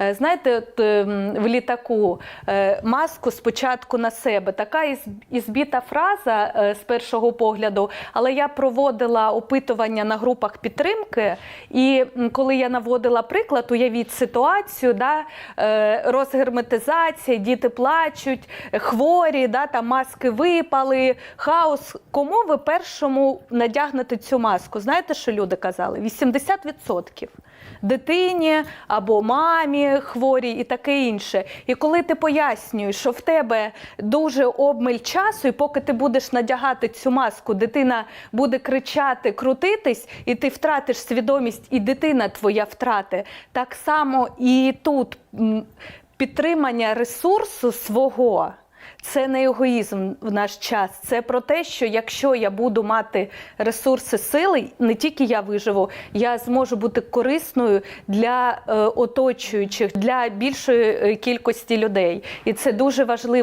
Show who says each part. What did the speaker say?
Speaker 1: Е, Знаєте, от, ем, в літаку е, маску спочатку на себе. Така із- ізбіта фраза е, з першого погляду, але я проводила опитування на групах підтримки, і коли я наводила приклад, уявіть ситуацію, да, розгерметизація, діти плачуть, хворі, да, там маски випали, хаос. Кому ви першому надягнете цю маску? Знаєте, що люди казали? 80% дитині або мамі хворій і таке інше. І коли ти пояснюєш, що в тебе дуже обмиль часу, і поки ти будеш надягати цю маску, дитина буде кричати, крутитись, і ти втратиш свідомість, і дитина твоя втрати. Так само і тут підтримання ресурсу свого. Це не егоїзм в наш час. Це про те, що якщо я буду мати ресурси сили, не тільки я виживу, я зможу бути корисною для е, оточуючих, для більшої е, кількості людей. І це дуже важливо.